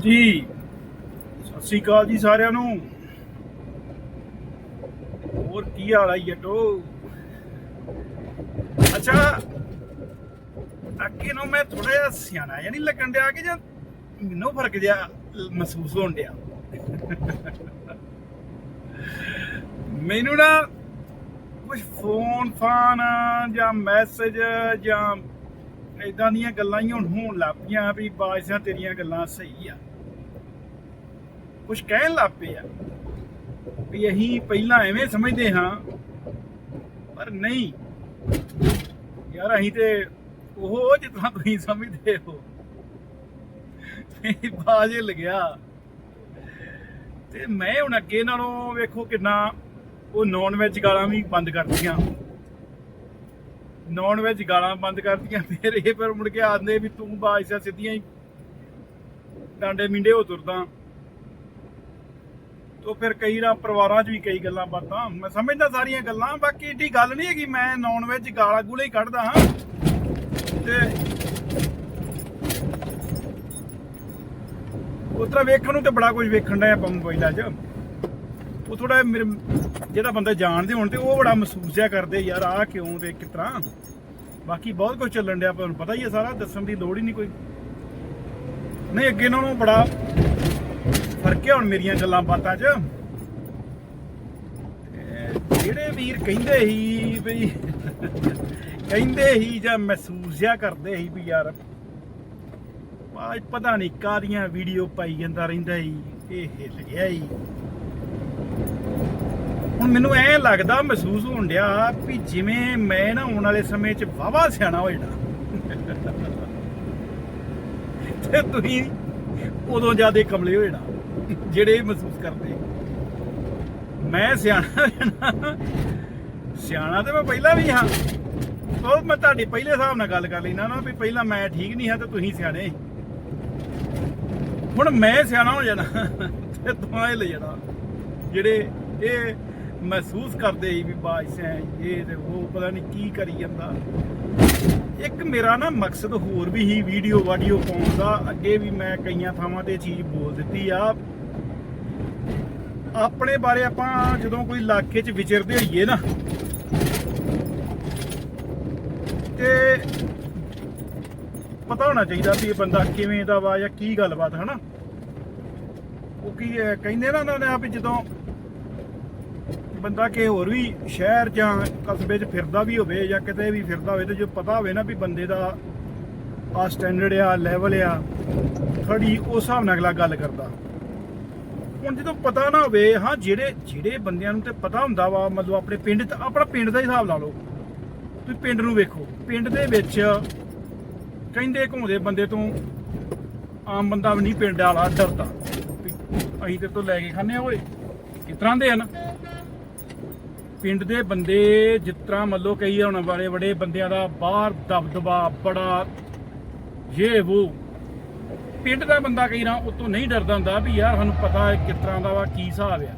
ਹਾਂਜੀ ਸਤਿ ਸ਼੍ਰੀ ਅਕਾਲ ਜੀ ਸਾਰਿਆਂ ਨੂੰ। ਹੋਰ ਕੀ ਹਾਲ ਹੈ ਜੱਟੋ? ਅੱਛਾ, ਅੱਗੇ ਨੂੰ ਮੈਂ ਥੋੜਾ ਜਿਹਾ ਸਿਆਣਾ ਜਿਹਾ ਲੱਗਣ ਡਿਆ ਕਿ ਜਾਂ ਮੈਨੂੰ ਫ਼ਰਕ ਜਿਹਾ ਮਹਿਸੂਸ ਹੋਣ ਡਿਆ। ਮੈਨੂੰ ਨਾ ਕੁਝ ਫੋਨ ਫਾਨ ਜਾਂ ਮੈਸੇਜ ਜਾਂ ਇਦਾਂ ਦੀਆਂ ਗੱਲਾਂ ਹੀ ਹੁਣ ਹੋਣ ਲੱਗ ਪਈਆਂ ਵੀ ਬਾਜਸਾਂ ਤੇਰੀਆਂ ਗੱਲਾਂ ਸਹੀ ਆ। ਕੁਝ ਕਹਿਣ ਲੱਗ ਪਏ ਆ ਵੀ ਅਸੀਂ ਪਹਿਲਾਂ ਐਵੇਂ ਸਮਝਦੇ ਹਾਂ, ਪਰ ਨਹੀਂ। ਯਾਰ ਅਸੀਂ ਤੇ ਉਹ ਜਿੱਦਾਂ ਤੁਸੀਂ ਸਮਝਦੇ ਹੋ ਬਾਜੇ ਲੱਗਿਆ ਤੇ ਮੈਂ ਹੁਣ ਅੱਗੇ ਨਾਲੋਂ ਵੇਖੋ ਕਿੰਨਾ ਉਹ ਨੌਨ ਵੈਜ ਗਾਲਾਂ ਵੀ ਬੰਦ ਕਰਤੀਆਂ। ਨੌਨ ਵੈਜ ਗਾਲਾਂ ਬੰਦ ਕਰਤੀਆਂ, ਫਿਰ ਇਹ ਪਰ ਮੁੜ ਕੇ ਆਂਦੇ ਵੀ ਤੂੰ ਬਾਦਸ਼ਾਹ ਸਿੱਧੀਆਂ ਹੀ ਡਾਂਡੇ ਮਿੰਡੇ ਹੋ ਤੁਰਦਾ। ਤੋ ਫਿਰ ਕਈ ਰਾ ਪਰਿਵਾਰਾਂ 'ਚ ਵੀ ਕਈ ਗੱਲਾਂ ਬਾਤਾਂ। ਮੈਂ ਸਮਝਦਾ ਸਾਰੀਆਂ ਗੱਲਾਂ, ਬਾਕੀ ਏਡੀ ਗੱਲ ਨਹੀਂ ਹੈਗੀ, ਮੈਂ ਨੌਨ ਵੈਜ ਗਾਲਾਂ ਗੂਲੇ ਹੀ ਕੱਢਦਾ ਹਾਂ। ਤੇ ਉਤਰਾ ਵੇਖਣ ਨੂੰ ਤੇ ਬੜਾ ਕੁਝ ਵੇਖਣ ਦਾ ਆਪਾਂ ਮੋਬਾਈਲਾਂ 'ਚ ਉਹ ਥੋੜਾ ਮੇਰੇ, ਜਿਹੜਾ ਬੰਦਾ ਜਾਣਦੇ ਹੋਣ ਤੇ ਉਹ ਬੜਾ ਮਹਿਸੂਸ ਜਿਆ ਕਰਦੇ ਯਾਰ, ਆਹ ਕਿਉਂ ਤੇ ਕਿਸ ਤਰ੍ਹਾਂ? ਬਾਕੀ ਬਹੁਤ ਕੁਝ ਚੱਲਣ ਡਿਆ ਤੁਹਾਨੂੰ ਪਤਾ ਹੀ ਹੈ ਸਾਰਾ, ਦੱਸਣ ਦੀ ਲੋੜ ਹੀ ਨਹੀਂ ਕੋਈ। ਨਹੀਂ, ਅੱਗੇ ਨਾਲੋਂ ਬੜਾ ਫ਼ਰਕ ਹੈ ਹੁਣ ਮੇਰੀਆਂ ਗੱਲਾਂ ਬਾਤਾਂ 'ਚ? ਜਿਹੜੇ ਵੀਰ ਕਹਿੰਦੇ ਸੀ ਵੀ, ਕਹਿੰਦੇ ਸੀ ਜਾਂ ਮਹਿਸੂਸ ਜਿਆ ਕਰਦੇ ਸੀ ਵੀ ਯਾਰ ਅੱਜ ਪਤਾ ਨਹੀਂ ਕਾਦੀਆਂ ਵੀਡੀਓ ਪਾਈ ਜਾਂਦਾ ਰਹਿੰਦਾ ਸੀ ਇਹ ਹਿੱਲ ਗਿਆ ਸੀ ਹੁਣ ਮੈਨੂੰ ਐ ਲੱਗਦਾ, ਮਹਿਸੂਸ ਹੋਣ ਡਿਆ ਵੀ ਜਿਵੇਂ ਮੈਂ ਨਾ ਆਉਣ ਵਾਲੇ ਸਮੇਂ 'ਚ ਵਾਵਾ ਸਿਆਣਾ ਹੋ ਜਾਣਾ। ਤੇ ਤੁਸੀਂ ਉਦੋਂ ਜ਼ਿਆਦਾ ਕਮਲੇ ਹੋ ਜਾਣਾ। ਜਿਹੜੇ ਮਹਿਸੂਸ ਕਰਦੇ। ਮੈਂ ਸਿਆਣਾ ਸਿਆਣਾ ਤੇ ਮੈਂ ਪਹਿਲਾਂ ਵੀ ਹਾਂ। ਉਹ ਮੈਂ ਤੁਹਾਡੀ ਪਹਿਲੇ ਹਿਸਾਬ ਨਾਲ ਗੱਲ ਕਰ ਲੈਣਾ ਨਾ ਵੀ ਪਹਿਲਾਂ ਮੈਂ ਠੀਕ ਨਹੀਂ ਹਾਂ ਤੇ ਤੁਸੀਂ ਸਿਆਣੇ। ਹੁਣ ਮੈਂ ਸਿਆਣਾ ਹੋ ਜਾਣਾ ਤੇ ਤੂੰ ਲੈ ਜਾਣਾ। ਜਿਹੜੇ ਇਹ ਮਹਿਸੂਸ ਕਰਦੇ ਸੀ ਵੀ ਬਾਦਸ਼ਾਹ ਇਹ ਤੇ ਉਹ ਪਤਾ ਨਹੀਂ ਕੀ ਕਰੀ ਜਾਂਦਾ। ਇੱਕ ਮੇਰਾ ਨਾ ਮਕਸਦ ਹੋਰ ਵੀ ਹੀ ਵੀਡੀਓ ਵਾਡੀਓ ਪਾਉਣ ਦਾ। ਅੱਗੇ ਵੀ ਮੈਂ ਕਈਆਂ ਥਾਵਾਂ ਤੇ ਇਹ ਚੀਜ਼ ਬੋਲ ਦਿੱਤੀ ਆ। ਆਪਣੇ ਬਾਰੇ ਆਪਾਂ ਜਦੋਂ ਕੋਈ ਇਲਾਕੇ 'ਚ ਵਿਚਰਦੇ ਹੋਈਏ ਨਾ ਤੇ ਪਤਾ ਹੋਣਾ ਚਾਹੀਦਾ ਵੀ ਇਹ ਬੰਦਾ ਕਿਵੇਂ ਦਾ ਵਾ ਜਾਂ ਕੀ ਗੱਲਬਾਤ ਹਨਾ? ਉਹ ਕੀ ਹੈ, ਕਹਿੰਦੇ ਨਾ ਉਹਨਾਂ ਨੇ ਵੀ ਜਦੋਂ ਬੰਦਾ ਕਿ ਹੋਰ ਵੀ ਸ਼ਹਿਰ ਜਾਂ ਕਸਬੇ 'ਚ ਫਿਰਦਾ ਵੀ ਹੋਵੇ ਜਾਂ ਕਿਤੇ ਵੀ ਫਿਰਦਾ ਹੋਵੇ ਤੇ ਜੋ ਪਤਾ ਹੋਵੇ ਨਾ ਵੀ ਬੰਦੇ ਦਾ ਆ ਸਟੈਂਡਰਡ ਆ ਲੈਵਲ ਆ ਖੜੀ ਉਸ ਹਿਸਾਬ ਨਾਲ ਅਗਲਾ ਗੱਲ ਕਰਦਾ। ਹੁਣ ਜਦੋਂ ਪਤਾ ਨਾ ਹੋਵੇ, ਹਾਂ, ਜਿਹੜੇ ਜਿਹੜੇ ਬੰਦਿਆਂ ਨੂੰ ਤੇ ਪਤਾ ਹੁੰਦਾ ਵਾ, ਮਤਲਬ ਆਪਣੇ ਪਿੰਡ ਤੇ, ਆਪਣਾ ਪਿੰਡ ਦਾ ਹਿਸਾਬ ਲਾ ਲਓ। ਤੁਸੀਂ ਪਿੰਡ ਨੂੰ ਵੇਖੋ, ਪਿੰਡ ਦੇ ਵਿੱਚ ਕਹਿੰਦੇ ਘੁੰਮਦੇ ਬੰਦੇ ਤੋਂ ਆਮ ਬੰਦਾ ਵੀ ਨਹੀਂ ਪਿੰਡ ਵਾਲਾ, ਡਰਦਾ ਅਸੀਂ ਤੇ ਤੋਂ ਲੈ ਕੇ ਖਾਂਦੇ ਆ ਓਏ। ਕਿਸ ਤਰ੍ਹਾਂ ਦੇ ਹਨ ਪਿੰਡ ਦੇ ਬੰਦੇ ਜਿਸ ਤਰ੍ਹਾਂ ਮੱਲੋ ਕਈ ਹੁਣ ਵਾਲੇ ਬੜੇ ਬੰਦਿਆਂ ਦਾ ਬਾਹਰ ਦਬਦਬਾ ਬੜਾ ਇਹ ਉਹ ਪਿੰਡ ਦਾ ਬੰਦਾ ਕਈ ਨਾ ਉਤੋਂ ਨਹੀਂ ਡਰਦਾ ਹੁੰਦਾ ਵੀ ਯਾਰ ਸਾਨੂੰ ਪਤਾ ਹੈ ਕਿਸ ਤਰ੍ਹਾਂ ਦਾ ਵਾ, ਕੀ ਹਿਸਾਬ ਆ।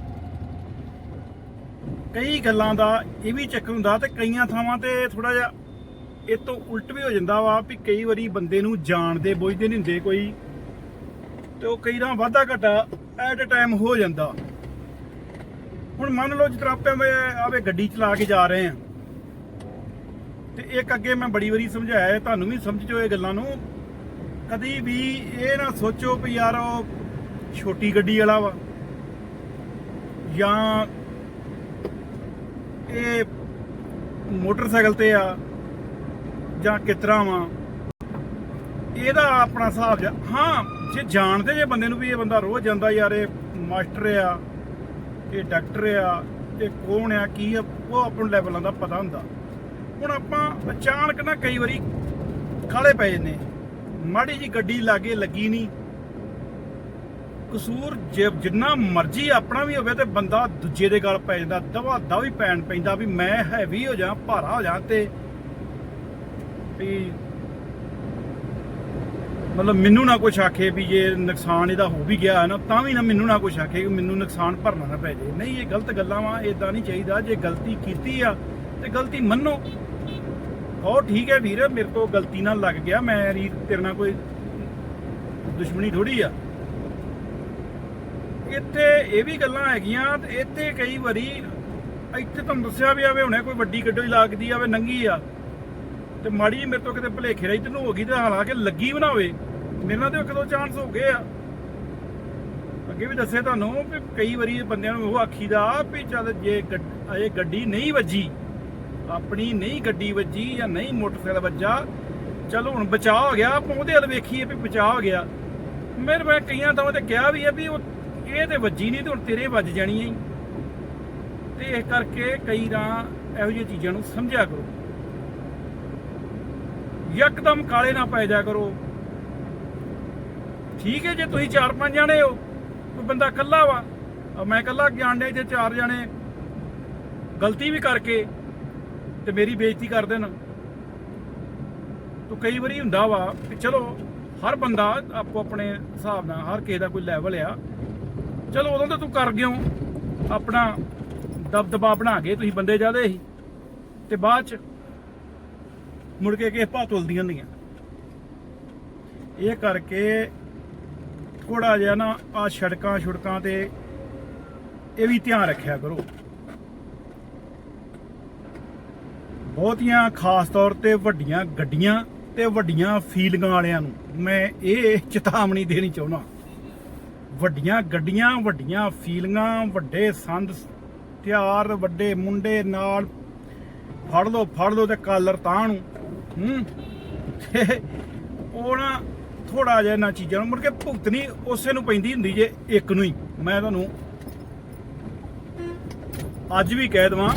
ਕਈ ਗੱਲਾਂ ਦਾ ਇਹ ਵੀ ਚੱਕਰ ਹੁੰਦਾ ਤੇ ਕਈਆਂ ਥਾਵਾਂ ਤੇ ਥੋੜਾ ਜਿਹਾ ਇਹ ਤੋਂ ਉਲਟ ਵੀ ਹੋ ਜਾਂਦਾ ਵਾ ਵੀ ਕਈ ਵਾਰੀ ਬੰਦੇ ਨੂੰ ਜਾਣਦੇ, ਬੁੱਝਦੇ ਨਹੀਂ ਹੁੰਦੇ ਕੋਈ ਤੇ ਉਹ ਕਈ ਨਾ ਵਾਧਾ ਘਟਾ ਐਟ ਅ ਟਾਈਮ ਹੋ ਜਾਂਦਾ। ਹੁਣ ਮੰਨ ਲਓ ਜਿਸ ਤਰ੍ਹਾਂ ਮੈਂ ਆਵੇ ਗੱਡੀ ਚਲਾ ਕੇ ਜਾ ਰਹੇ ਆ ਤੇ ਇੱਕ ਅੱਗੇ ਮੈਂ ਬੜੀ ਵਾਰੀ ਸਮਝਾਇਆ ਤੁਹਾਨੂੰ ਵੀ ਸਮਝ ਜੋ ਇਹ ਗੱਲਾਂ ਨੂੰ। ਕਦੀ ਵੀ ਇਹ ਨਾ ਸੋਚੋ ਵੀ ਯਾਰ ਉਹ ਛੋਟੀ ਗੱਡੀ ਵਾਲਾ ਵਾ। ਜਾਂ ਇਹ ਮੋਟਰਸਾਈਕਲ ਤੇ ਆ, ਜਾਂ ਕਿਤਰਾ ਵਾ। ਇਹਦਾ ਆਪਣਾ ਹਿਸਾਬ ਜਿਹਾ ਹਾਂ, ਜੇ ਜਾਣਦੇ ਜੇ ਬੰਦੇ ਨੂੰ ਵੀ ਇਹ ਬੰਦਾ ਰੋਜ਼ ਜਾਂਦਾ ਯਾਰ, ਇਹ ਮਾਸਟਰ ਆ, ਇਹ ਡਾਕਟਰ ਆ, ਇਹ ਕੌਣ ਆ, ਕੀ ਆ, ਉਹ ਆਪਾਂ ਲੈਵਲਾਂ ਦਾ ਪਤਾ ਹੁੰਦਾ। ਹੁਣ ਆਪਾਂ ਅਚਾਨਕ ਨਾ ਕਈ ਵਾਰੀ ਕਾਲੇ ਪੈ ਜੰਨੇ ਮਾੜੀ ਜੀ ਗੱਡੀ ਲਾਗੇ ਲੱਗੀ ਨਹੀਂ ਕਸੂਰ ਜਿੰਨਾ ਮਰਜ਼ੀ ਆਪਣਾ ਵੀ ਹੋਵੇ ਤੇ ਬੰਦਾ ਦੂਜੇ ਦੇ ਗਲ ਪੈ ਜਾਂਦਾ ਦਵਾ ਦਾ ਵੀ ਪੈਣ ਪੈਂਦਾ ਵੀ ਮੈਂ ਹੈਵੀ ਹੋ ਜਾ, ਭਾਰਾ ਹੋ ਜਾ ਤੇ ਵੀ ਮਤਲਬ ਮੈਨੂੰ ਨਾ ਕੁਛ ਆਖੇ ਵੀ ਜੇ ਨੁਕਸਾਨ ਇਹਦਾ ਹੋ ਵੀ ਗਿਆ ਨਾ, ਤਾਂ ਵੀ ਨਾ ਮੈਨੂੰ ਨਾ ਕੁਛ ਆਖੇ ਕਿ ਮੈਨੂੰ ਨੁਕਸਾਨ ਭਰਨਾ ਨਾ ਪੈ ਜੇ। ਨਹੀਂ, ਇਹ ਗਲਤ ਗੱਲਾਂ ਵਾ ਇਦਾਂ ਨਹੀਂ ਚਾਹੀਦਾ। ਜੇ ਗਲਤੀ ਕੀਤੀ ਆ ਤੇ ਗਲਤੀ ਮੰਨੋ। ਉਹ ਠੀਕ ਹੈ ਵੀਰ, ਮੇਰੇ ਤੋਂ ਗਲਤੀ ਨਾਲ ਲੱਗ ਗਿਆ। ਮੈਂ ਰੀ- ਤੇਰੇ ਨਾਲ ਕੋਈ ਦੁਸ਼ਮਣੀ ਥੋੜੀ ਆ। ਇੱਥੇ ਇਹ ਵੀ ਗੱਲਾਂ ਹੈਗੀਆਂ, ਤੇ ਇੱਥੇ ਕਈ ਵਾਰੀ ਇੱਥੇ ਤੁਹਾਨੂੰ ਦੱਸਿਆ ਵੀ ਆਵੇ ਹੁਣੇ ਕੋਈ ਵੱਡੀ ਗੱਡੀ ਲੱਗਦੀ ਆਵੇ ਨੰਗੀ ਆ। ਤੇ ਮਾੜੀ ਜਿਹੀ ਮੇਰੇ ਤੋਂ ਕਿਤੇ ਭਲੇਖੇ ਰਹੀ, ਤੈਨੂੰ ਹੋ ਗਈ ਤੇ ਹਾਲਾਂਕਿ ਲੱਗੀ ਬਣਾਵੇ ਮੇਰੇ ਨਾਲ ਤੇ ਇੱਕ ਦੋ ਚਾਂਸ ਹੋ ਗਏ ਆ। ਅੱਗੇ ਵੀ ਦੱਸਿਆ ਤੁਹਾਨੂੰ ਵੀ ਕਈ ਵਾਰੀ ਬੰਦਿਆਂ ਨੂੰ ਉਹ ਆਖੀਦਾ ਵੀ ਚੱਲ ਜੇ ਇਹ ਗੱਡੀ ਨਹੀਂ ਵੱਜੀ ਆਪਣੀ ਨਹੀਂ ਗੱਡੀ ਵੱਜੀ ਜਾਂ ਨਹੀਂ ਮੋਟਰਸਾਈਕਲ ਵੱਜਾ, ਚਲੋ ਹੁਣ ਬਚਾ ਹੋ ਗਿਆ, ਆਪਾਂ ਉਹਦੇ ਵੱਲ ਵੇਖੀਏ ਵੀ ਬਚਾਅ ਹੋ ਗਿਆ। ਮੇਰੇ ਮੈਂ ਕਈਆਂ ਥਾਵਾਂ ਤੇ ਕਿਹਾ ਵੀ ਹੈ ਵੀ ਉਹ ਇਹ ਤੇ ਵੱਜੀ ਨਹੀਂ ਤੇ ਹੁਣ ਤੇਰੇ ਵੱਜ ਜਾਣੀ ਹੈ ਤੇ ਇਸ ਕਰਕੇ ਕਈ ਰਾਂ ਇਹੋ ਜਿਹੀਆਂ ਚੀਜ਼ਾਂ ਨੂੰ ਸਮਝਿਆ ਕਰੋ। ਯਕਦਮ ਕਾਲੇ ਨਾ ਪੈ ਜਾ ਕਰੋ। ਠੀਕ ਹੈ, ਜੇ ਤੁਸੀਂ ਚਾਰ ਪੰਜ ਜਾਣੇ ਹੋ, ਕੋਈ ਬੰਦਾ ਇਕੱਲਾ ਵਾ ਮੈਂ ਇਕੱਲਾ ਗਿਆਨ ਦੇ ਜੇ ਚਾਰ ਜਾਣੇ, ਗਲਤੀ ਵੀ ਕਰਕੇ ਤੇ ਮੇਰੀ ਬੇਇੱਜ਼ਤੀ ਕਰ ਦੇਣ। ਤੋ ਕਈ ਵਾਰੀ ਹੁੰਦਾ ਵਾ ਕਿ ਚਲੋ, ਹਰ ਬੰਦਾ ਆਪੋ ਆਪਣੇ ਹਿਸਾਬ ਨਾਲ ਹਰ ਕਿਸੇ ਦਾ ਕੋਈ ਲੈਵਲ ਆ। ਚਲੋ, ਉਦੋਂ ਤਾਂ ਤੂੰ ਕਰ ਗਿਓ ਆਪਣਾ ਦਬਦਬਾ ਬਣਾ ਕੇ ਤੁਸੀਂ ਬੰਦੇ ਜਾਦੇ ਸੀ। ਤੇ ਬਾਅਦ ਚ ਮੁੜ ਕੇ ਕਿਸੇ ਭਾ ਤੁਲਦੀਆਂ ਹੁੰਦੀਆਂ। ਇਹ ਕਰਕੇ ਥੋੜਾ ਜਿਹਾ ਨਾ ਆ ਸੜਕਾਂ ਛੁੜਕਾਂ ਤੇ ਇਹ ਵੀ ਧਿਆਨ ਰੱਖਿਆ ਕਰੋ। ਬਹੁਤੀਆਂ ਖਾਸ ਤੌਰ ਤੇ ਵੱਡੀਆਂ ਗੱਡੀਆਂ ਤੇ ਵੱਡੀਆਂ ਫੀਲਿੰਗਾਂ ਵਾਲਿਆਂ ਨੂੰ ਮੈਂ ਇਹ ਚੇਤਾਵਨੀ ਦੇਣੀ ਚਾਹੁੰਦਾ। ਵੱਡੀਆਂ ਗੱਡੀਆਂ, ਵੱਡੀਆਂ ਫੀਲਿੰਗਾਂ ਵੱਡੇ ਸੰਦ ਤਿਆਰ ਵੱਡੇ ਮੁੰਡੇ ਨਾਲ ਫੜ ਲਓ ਫੜ ਲਓ ਤੇ ਕਾਲਰ ਤਾਂ ਨੂੰ। ਹੂੰ? ਉਹ ਨਾ ਥੋੜਾ ਜਿਹਾ ਇਹਨਾਂ ਚੀਜ਼ਾਂ ਨੂੰ ਮੁੜ ਕੇ ਭੁਗਤਣੀ ਉਸੇ ਨੂੰ ਪੈਂਦੀ ਹੁੰਦੀ ਜੇ ਇੱਕ ਨੂੰ ਹੀ। ਮੈਂ ਤੁਹਾਨੂੰ ਅੱਜ ਵੀ ਕਹਿ ਦਵਾਂ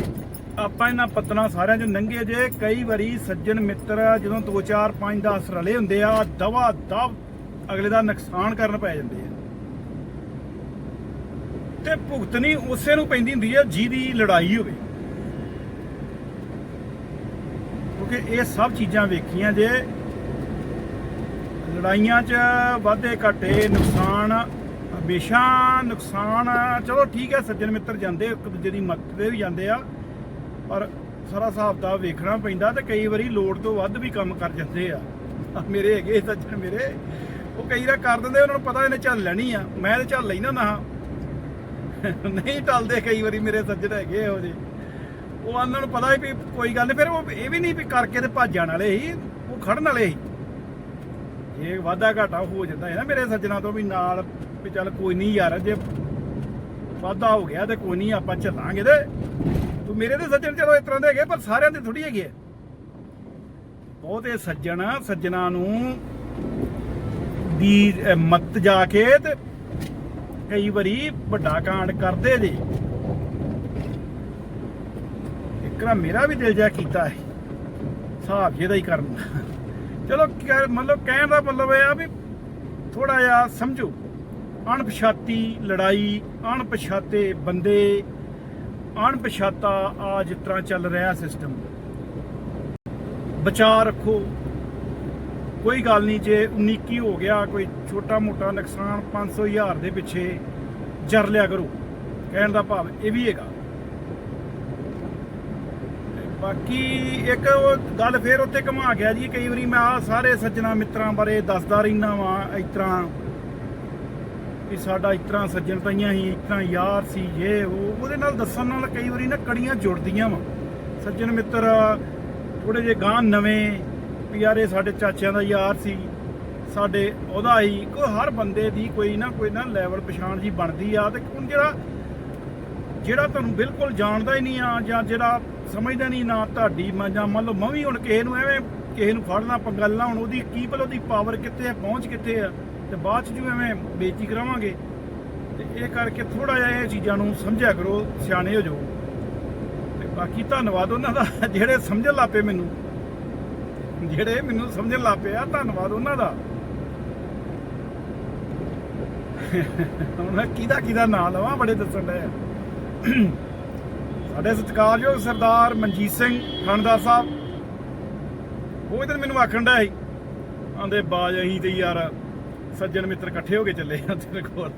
ਆਪਾਂ ਇਹਨਾਂ ਪਤਨਾ ਸਾਰਿਆਂ ਚੋਂ ਲੰਘੇ ਜੇ। ਕਈ ਵਾਰੀ ਸੱਜਣ ਮਿੱਤਰ ਜਦੋਂ 2 4 5 10 ਰਲੇ ਹੁੰਦੇ ਆ, ਦਵਾ ਦਵ ਅਗਲੇ ਦਾ ਨੁਕਸਾਨ ਕਰਨ ਪੈ ਜਾਂਦੇ ਆ। ਤੇ ਭੁਗਤਣੀ ਉਸੇ ਨੂੰ ਪੈਂਦੀ ਹੁੰਦੀ ਹੈ ਜਿਹਦੀ ਲੜਾਈ ਹੋਵੇ। ਕਿਉਂਕਿ ਇਹ ਸਭ ਚੀਜ਼ਾਂ ਵੇਖੀਆਂ ਜੇ, ਲੜਾਈਆਂ 'ਚ ਵਾਧੇ ਘਾਟੇ, ਨੁਕਸਾਨ, ਹਮੇਸ਼ਾ ਨੁਕਸਾਨ। ਚਲੋ ਠੀਕ ਹੈ ਸੱਜਣ ਮਿੱਤਰ ਜਾਂਦੇ ਇੱਕ ਦੂਜੇ ਦੀ ਮਦਦ ਤੇ ਵੀ ਜਾਂਦੇ ਆ। ਪਰ ਸਾਰਾ ਹਿਸਾਬ ਦਾ ਵੇਖਣਾ ਪੈਂਦਾ ਤੇ ਕਈ ਵਾਰੀ ਲੋੜ ਤੋਂ ਵੱਧ ਵੀ ਕੰਮ ਕਰ ਜਾਂਦੇ ਆ। ਮੇਰੇ ਹੈਗੇ ਸੱਜਣ ਮੇਰੇ। ਉਹ ਕਈ ਵਾਰ ਕਰ ਦਿੰਦੇ, ਉਹਨਾਂ ਨੂੰ ਪਤਾ ਇਹਨੇ ਚੱਲ ਲੈਣੀ ਆ। ਮੈਂ ਤੇ ਚੱਲ ਲੈਣਾ ਨਾ ਨਹੀਂ ਟਲਦੇ ਕਈ ਵਾਰੀ ਮੇਰੇ ਸੱਜਣ ਹੈਗੇ ਇਹੋ ਜਿਹੇ। ਉਹ ਉਹਨਾਂ ਨੂੰ ਪਤਾ ਵੀ ਕੋਈ ਗੱਲ ਨਹੀਂ, ਫਿਰ ਉਹ ਇਹ ਵੀ ਨਹੀਂ ਵੀ ਕਰਕੇ ਤੇ ਭੱਜ ਜਾਣ ਵਾਲੇ ਸੀ, ਉਹ ਖੜਨ ਵਾਲੇ ਸੀ। ਜੇ ਵਾਧਾ ਘਾਟਾ ਹੋ ਜਾਂਦਾ ਹੈ ਨਾ ਮੇਰੇ ਸੱਜਣਾ ਤੋਂ ਵੀ ਨਾਲ ਵੀ ਚੱਲ ਕੋਈ ਨਹੀਂ ਯਾਰ, ਜੇ ਵਾਧਾ ਹੋ ਗਿਆ ਤੇ ਕੋਈ ਨਹੀਂ, ਆਪਾਂ ਚੱਲਾਂਗੇ ਤੇ ਤੂੰ ਮੇਰੇ ਤੇ ਸੱਜਣ ਚਲੋ ਇਸ ਤਰ੍ਹਾਂ ਦੇ ਹੈਗੇ ਪਰ ਸਾਰਿਆਂ ਦੇ ਥੋੜੀ ਹੈਗੇ ਆ। ਬਹੁਤੇ ਸੱਜਣ ਸੱਜਣਾ ਨੂੰ ਦੀ ਅਹ, ਜਾ ਕੇ ਤੇ ਕਈ ਵਾਰੀ ਵੱਡਾ ਕਾਂਡ ਕਰਦੇ ਜੇ ਇਕਰਾ ਮੇਰਾ ਵੀ ਦਿਲ ਜਾ ਕੀਤਾ ਹੈ ਹਿਸਾਬ ਜਿਹਦਾ ਹੀ ਕਰਨ ਚਲੋ ਮਤਲਬ ਕਹਿਣ ਦਾ ਮਤਲਬ ਇਹ ਆ ਵੀ ਥੋੜਾ ਜਿਹਾ ਸਮਝੋ ਅਣਪਛਾਤੀ ਲੜਾਈ ਅਣਪਛਾਤੇ ਬੰਦੇ ਅਣਪਛਾਤਾ ਆ ਜਿਸ ਤਰ੍ਹਾਂ ਚੱਲ ਰਿਹਾ ਸਿਸਟਮ ਬਚਾ ਰੱਖੋ। ਕੋਈ ਗੱਲ ਨਹੀਂ, ਜੇ 19 ਹੋ ਗਿਆ, ਕੋਈ ਛੋਟਾ ਮੋਟਾ ਨੁਕਸਾਨ 500 ਹਜ਼ਾਰ ਦੇ ਪਿੱਛੇ ਜਰ ਲਿਆ ਕਰੋ। ਕਹਿਣ ਦਾ ਭਾਵ ਇਹ ਵੀ ਹੈਗਾ। ਬਾਕੀ ਇੱਕ ਗੱਲ ਫੇਰ ਉੱਤੇ ਘੁਮਾ ਗਿਆ ਜੀ। ਕਈ ਵਾਰੀ ਮੈਂ ਆ ਸਾਰੇ ਸੱਜਣਾ ਮਿੱਤਰਾਂ ਬਾਰੇ ਦੱਸਦਾ ਰਹਿਣਾ ਵਾਂ, ਇਸ ਤਰ੍ਹਾਂ ਵੀ ਸਾਡਾ ਇਸ ਤਰ੍ਹਾਂ ਸੱਜਣ ਤਾਈਆਂ ਸੀ ਇਸ ਤਰ੍ਹਾਂ ਯਾਰ ਸੀ, ਇਹ, ਉਹ, ਉਹਦੇ ਨਾਲ ਦੱਸਣ ਨਾਲ ਕਈ ਵਾਰੀ ਨਾ ਕੜੀਆਂ ਜੁੜਦੀਆਂ ਵਾ। ਸੱਜਣ ਮਿੱਤਰ ਥੋੜੇ ਜੇ ਗਾਂ ਨਵੇਂ, ਵੀ ਯਾਰ ਇਹ ਸਾਡੇ ਚਾਚਿਆਂ ਦਾ ਯਾਰ ਸੀ, ਸਾਡੇ ਉਹਦਾ ਹੀ, ਕੋਈ ਹਰ ਬੰਦੇ ਦੀ ਕੋਈ ਨਾ ਕੋਈ ਨਾ ਲੈਵਲ ਪਛਾਣ ਜੀ ਬਣਦੀ ਆ, ਤੇ ਹੁਣ ਜਿਹੜਾ ਜਿਹੜਾ ਤੁਹਾਨੂੰ ਬਿਲਕੁਲ ਜਾਣਦਾ ਹੀ ਨਹੀਂ ਆ, ਜਾਂ ਜਿਹੜਾ ਸਮਝਦਾ ਨਹੀਂ ਨਾ ਤੁਹਾਡੀ, ਮ- ਜਾਂ ਮੰਨ ਲਓ ਮੈਂ ਵੀ ਹੁਣ ਕਿਸੇ ਨੂੰ ਐਵੇਂ, ਕਿਸੇ ਨੂੰ ਫੜਨਾ ਪੰਗਾ ਲੈਣਾ ਹੁਣ ਉਹਦੀ ਕੀ ਭਲਾ ਉਹਦੀ ਪਾਵਰ ਕਿੱਥੇ ਆ, ਪਹੁੰਚ ਕਿੱਥੇ ਆ। ਤੇ ਬਾਅਦ ਚ ਜੋ ਐਵੇਂ ਬੇਇੱਜ਼ਤੀ ਕਰਾਵਾਂਗੇ, ਤੇ ਇਹ ਕਰਕੇ ਥੋੜਾ ਜਿਹਾ ਇਹ ਚੀਜ਼ਾਂ ਨੂੰ ਸਮਝਿਆ ਕਰੋ, ਸਿਆਣੇ ਹੋ ਜਾਓ। ਤੇ ਬਾਕੀ ਧੰਨਵਾਦ ਉਹਨਾਂ ਦਾ, ਜਿਹੜੇ ਸਮਝਣ ਲੱਪੇ ਮੈਨੂੰ। ਜਿਹੜੇ ਮੈਨੂੰ ਸਮਝਣ ਲੱਪੇ ਆ, ਧੰਨਵਾਦ ਉਹਨਾਂ ਦਾ। ਹੁਣ ਕਿਹਦਾ ਕਿਹਦਾ ਨਾਂ ਲਵਾਂ, ਬੜੇ ਦੱਸਣ ਡਏ ਆ। ਸਾਡੇ ਸਤਿਕਾਰਯੋਗ ਸਰਦਾਰ ਮਨਜੀਤ ਸਿੰਘ ਥਾਣੇਦਾਰ ਸਾਹਿਬ। ਉਹ ਦਿਨ ਮੈਨੂੰ ਆਖਣ ਡਿਆ ਸੀ, ਆਂਦੇ ਬਾਜ ਅਸੀਂ ਤੇ ਯਾਰ ਸੱਜਣ ਮਿੱਤਰ ਇਕੱਠੇ ਹੋ ਕੇ ਚੱਲੇ ਆ ਤੇਰੇ ਕੋਲ।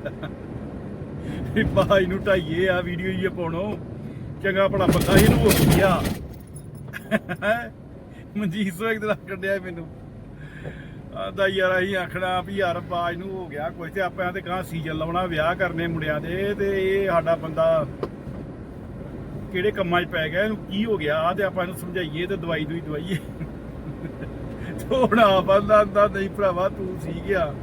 ਵੀ ਬਾਜ ਨੂੰ ਢਾਈਏ ਆ ਵੀਡੀਓ ਹੀ ਪਾਉਣੋ ਚੰਗਾ ਭਲਾ ਬੰਦਾ ਇਹਨੂੰ ਹੋ ਗਿਆ। ਮਨਜੀਤ ਸਿੰਘ ਦਾ ਆਖਣ ਡਿਆ ਮੈਨੂੰ। ਆਦਾ ਯਾਰ ਅਸੀਂ ਆਖਣਾ ਵੀ ਯਾਰ ਬਾਜ ਨੂੰ ਹੋ ਗਿਆ ਕੁਝ ਤੇ ਆਪਾਂ ਤੇ ਗਾਂ ਸੀਜ਼ਨ ਲਾਉਣਾ ਵਿਆਹ ਕਰਨੇ ਮੁੰਡਿਆਂ ਦੇ ਤੇ ਇਹ ਸਾਡਾ ਬੰਦਾ ਕਿਹੜੇ ਕੰਮਾਂ 'ਚ ਪੈ ਗਿਆ, ਇਹਨੂੰ ਕੀ ਹੋ ਗਿਆ? ਆ ਤੇ ਆਪਾਂ ਇਹਨੂੰ ਸਮਝਾਈਏ ਤੇ ਦਵਾਈ ਦੂਈ ਦਵਾਈਏ ਥੋੜਾ ਬੰਦਾ ਨਹੀਂ ਭਰਾਵਾ ਤੂੰ ਸੀ ਗਿਆ।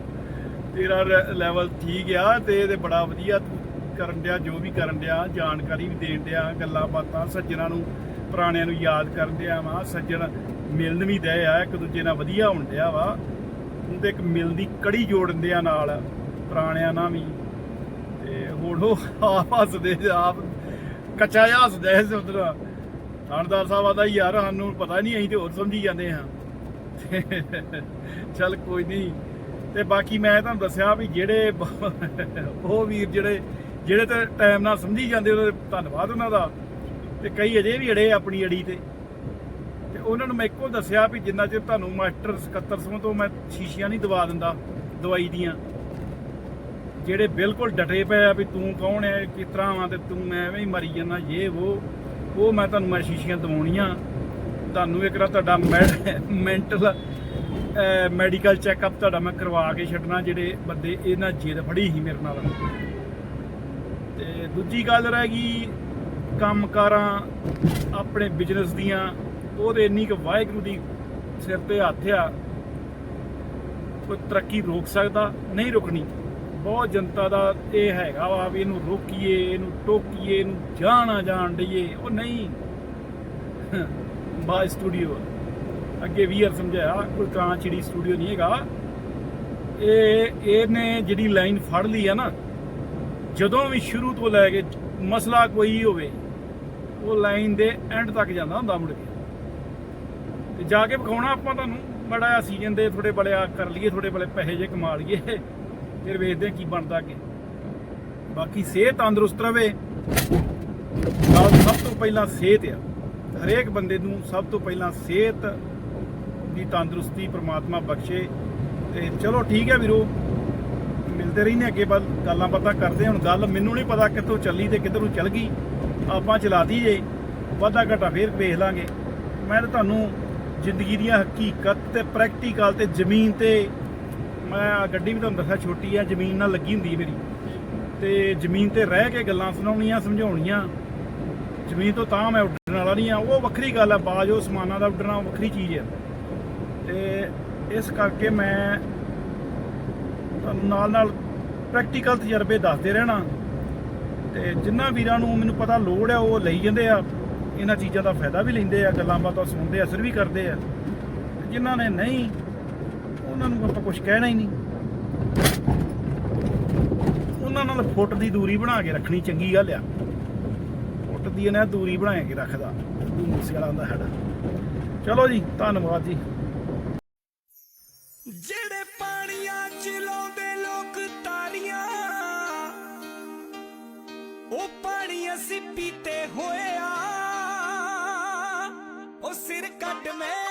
ਤੇਰਾ ਲੈਵਲ ਠੀਕ ਆ ਤੇ ਇਹਦੇ ਬੜਾ ਵਧੀਆ ਤੂੰ ਕਰਨ ਡਿਆ, ਜੋ ਵੀ ਕਰਨ ਡਿਆ, ਜਾਣਕਾਰੀ ਵੀ ਦੇਣ ਡਿਆ, ਗੱਲਾਂ ਬਾਤਾਂ ਸੱਜਣਾ ਨੂੰ, ਪੁਰਾਣਿਆਂ ਨੂੰ ਯਾਦ ਕਰਨ ਡਿਆ ਵਾ। ਸੱਜਣ ਮਿਲਣ ਵੀ ਦੇ ਆ, ਇੱਕ ਦੂਜੇ ਨਾਲ ਵਧੀਆ ਹੋਣ ਡਿਆ ਵਾ। ਹੁਣ ਤੇ ਇੱਕ ਮਿਲਣ ਕੜੀ ਜੋੜਨ ਡਿਆ ਨਾਲ, ਪੁਰਾਣਿਆਂ ਨਾਲ ਵੀ। ਤੇ ਹੁਣ ਆਪ ਹੱਸਦੇ, ਆਪ ਕੱਚਾ ਜਿਹਾ ਹੱਸਦਾ ਸੀ ਉਧਰ। ਥਾਣਦਾਰ ਸਾਹਿਬ ਆਦਾ, ਯਾਰ, ਸਾਨੂੰ ਪਤਾ ਨਹੀਂ, ਅਸੀਂ ਤੇ ਹੋਰ ਸਮਝੀ ਜਾਂਦੇ ਹਾਂ। ਚੱਲ ਕੋਈ ਨਹੀਂ ਤੇ ਬਾਕੀ ਮੈਂ ਤੁਹਾਨੂੰ ਦੱਸਿਆ ਵੀ ਜਿਹੜੇ ਉਹ ਵੀਰ ਜਿਹੜੇ ਜਿਹੜੇ ਤੇ ਟਾਈਮ ਨਾਲ ਸਮਝੀ ਜਾਂਦੇ, ਉਹਨਾਂ ਦਾ ਧੰਨਵਾਦ ਉਹਨਾਂ ਦਾ। ਤੇ ਕਈ ਅਜੇ ਵੀ ਅੜੇ ਆਪਣੀ ਅੜੀ ਤੇ। ਤੇ ਉਹਨਾਂ ਨੂੰ ਮੈਂ ਇੱਕੋ ਦੱਸਿਆ ਵੀ ਜਿੰਨਾ ਚਿਰ ਤੁਹਾਨੂੰ ਮਾਸਟਰ 7700 ਤੋਂ ਮੈਂ ਸ਼ੀਸ਼ੀਆਂ ਨਹੀਂ ਦਵਾ ਦਿੰਦਾ ਦਵਾਈ ਦੀਆਂ। ਜਿਹੜੇ ਬਿਲਕੁਲ ਡਟੇ ਪਏ ਆ ਵੀ ਤੂੰ ਕੌਣ ਹੈ ਕਿਸ ਤਰ੍ਹਾਂ ਆ ਤੇ ਤੂੰ ਐਵੇਂ ਹੀ ਮਰੀ ਜਾਂਦਾ ਇਹ ਉਹ ਉਹ ਮੈਂ ਤੁਹਾਨੂੰ ਮੈਂ ਸ਼ੀਸ਼ੀਆਂ ਦਵਾਉਣੀਆਂ। ਤੁਹਾਨੂੰ ਇੱਕ ਰਾ ਤੁਹਾਡਾ ਮੈਂਟਲ ਮੈਡੀਕਲ ਚੈੱਕਅਪ ਤੁਹਾਡਾ ਮੈਂ ਕਰਵਾ ਕੇ ਛੱਡਣਾ, ਜਿਹੜੇ ਬੰਦੇ ਇਹਨਾਂ ਜੇਦ ਫੜੀ ਸੀ ਮੇਰੇ ਨਾਲ। ਤੇ ਦੂਜੀ ਗੱਲ ਰਹਿ ਗਈ, ਕੰਮਕਾਰਾਂ ਆਪਣੇ ਬਿਜ਼ਨਸ ਦੀਆਂ, ਉਹਦੇ ਇੰਨੀ ਕੁ ਵਾਹਿਗੁਰੂ ਦੀ ਸਿਰ ਤੇ ਹੱਥ ਆ, ਕੋਈ ਤਰੱਕੀ ਰੋਕ ਸਕਦਾ, ਨਹੀਂ ਰੁਕਣੀ। ਬਹੁਤ ਜਨਤਾ ਦਾ ਇਹ ਹੈਗਾ ਵਾ ਵੀ ਇਹਨੂੰ ਰੋਕੀਏ, ਇਹਨੂੰ ਟੋਕੀਏ, ਇਹਨੂੰ ਜਾਣਾ ਜਾਣ ਦਈਏ, ਉਹ ਨਹੀਂ। ਬਾ ਸਟੂਡੀਓ ਅੱਗੇ ਵੀ ਸਮਝਾਇਆ, ਕੋਈ ਕਾਂ ਚਿੜੀ ਸਟੂਡੀਓ ਨਹੀਂ ਹੈਗਾ। ਇਹ, ਇਹਨੇ ਜਿਹੜੀ ਲਾਈਨ ਫੜ ਲਈ ਆ ਨਾ, ਜਦੋਂ ਵੀ ਸ਼ੁਰੂ ਤੋਂ ਲੈ ਕੇ ਮਸਲਾ ਕੋਈ ਹੋਵੇ, ਉਹ ਲਾਈਨ ਦੇ ਐਂਡ ਤੱਕ ਜਾਂਦਾ ਹੁੰਦਾ ਮੁੜ ਕੇ। ਤੇ ਜਾ ਕੇ ਵਿਖਾਉਣਾ ਆਪਾਂ ਤੁਹਾਨੂੰ ਬੜਾ ਆ ਸੀਜ਼ਨ ਦੇ ਥੋੜੇ ਬੜੇ ਆ ਕਰ ਲਈਏ ਥੋੜੇ ਬੜੇ ਪੈਸੇ ਜੇ ਕਮਾ ਲਈਏ, ਫਿਰ ਵੇਖਦੇ ਆ ਕੀ ਬਣਦਾ ਅੱਗੇ। ਬਾਕੀ ਸਿਹਤ ਤੰਦਰੁਸਤ ਰਵੇ। ਨਾਲ ਸਭ ਤੋਂ ਪਹਿਲਾਂ ਸਿਹਤ ਆ। ਹਰੇਕ ਬੰਦੇ ਨੂੰ ਸਭ ਤੋਂ ਪਹਿਲਾਂ ਸਿਹਤ ਦੀ ਤੰਦਰੁਸਤੀ ਪ੍ਰਮਾਤਮਾ ਬਖਸ਼ੇ ਤੇ ਚਲੋ ਠੀਕ ਹੈ ਵੀਰੋ, ਮਿਲਦੇ ਰਹਿੰਦੇ ਅੱਗੇ ਬਾਅਦ ਗੱਲਾਂ ਬਾਤਾਂ ਕਰਦੇ ਹੁਣ ਗੱਲ, ਮੈਨੂੰ ਨਹੀਂ ਪਤਾ ਕਿੱਥੋਂ ਚੱਲੀ ਤੇ ਕਿੱਧਰ ਨੂੰ ਚੱਲ ਗਈ, ਆਪਾਂ ਚਲਾਤੀ ਜੇ ਵਾਧਾ ਘਟਾ ਫੇਰ ਵੇਖ ਲਾਂਗੇ। ਮੈਂ ਤਾਂ ਤੁਹਾਨੂੰ ਜ਼ਿੰਦਗੀ ਦੀਆਂ ਹਕੀਕਤ ਤੇ ਪ੍ਰੈਕਟੀਕਲ ਤੇ ਜ਼ਮੀਨ ਤੇ ਮੈਂ ਗੱਡੀ ਵੀ ਤੁਹਾਨੂੰ ਦੱਸਿਆ ਛੋਟੀ ਆ, ਜ਼ਮੀਨ ਨਾਲ ਲੱਗੀ ਹੁੰਦੀ ਮੇਰੀ। ਤੇ ਜ਼ਮੀਨ ਤੇ ਰਹਿ ਕੇ ਗੱਲਾਂ ਸੁਣਾਉਣੀਆਂ, ਸਮਝਾਉਣੀਆਂ, ਜ਼ਮੀਨ ਤੋਂ ਤਾਂ ਮੈਂ ਉੱਡਣ ਵਾਲਾ ਨਹੀਂ ਆ, ਉਹ ਵੱਖਰੀ ਗੱਲ ਆ, ਬਾਜੋ ਸਮਾਨਾਂ ਦਾ ਉੱਡਣਾ ਵੱਖਰੀ ਚੀਜ਼ ਆ। ਤੇ ਇਸ ਕਰਕੇ ਮੈਂ ਤੁਹਾਨੂੰ ਨਾਲ ਨਾਲ ਪ੍ਰੈਕਟੀਕਲ ਤਜਰਬੇ ਦੱਸਦੇ ਰਹਿਣਾ। ਤੇ ਜਿੰਨਾ ਵੀਰਾਂ ਨੂੰ ਮੈਨੂੰ ਪਤਾ ਲੋੜ ਆ, ਉਹ ਲਈ ਜਾਂਦੇ ਆ। ਇਹਨਾਂ ਚੀਜ਼ਾਂ ਦਾ ਫਾਇਦਾ ਵੀ ਲੈਂਦੇ ਆ, ਗੱਲਾਂ ਬਾਤਾਂ ਸੁਣਦੇ ਅਸਰ ਵੀ ਕਰਦੇ ਆ। ਤੇ ਜਿਨ੍ਹਾਂ ਨੇ ਨਹੀਂ, ਉਹਨਾਂ ਨੂੰ ਆਪਾਂ ਕੁਝ ਕਹਿਣਾ ਹੀ ਨਹੀਂ। ਉਹਨਾਂ ਨਾਲ ਫੁੱਟ ਦੀ ਦੂਰੀ ਬਣਾ ਕੇ ਰੱਖਣੀ ਚੰਗੀ ਗੱਲ ਆ। ਫੁੱਟ ਦੀ ਇਹਨਾਂ ਦੂਰੀ ਬਣਾ ਕੇ ਰੱਖਦਾ। ਤੂੰ ਮੂਸੇ ਵਾਲਾ ਹੁੰਦਾ ਸਾਡਾ ਚਲੋ ਜੀ, ਧੰਨਵਾਦ ਜੀ। ਪਾਣੀ ਅਸੀਂ ਪੀਤੇ ਹੋਏ ਆ ਉਹ ਸਿਰ ਕੱਟ ਮੈਂ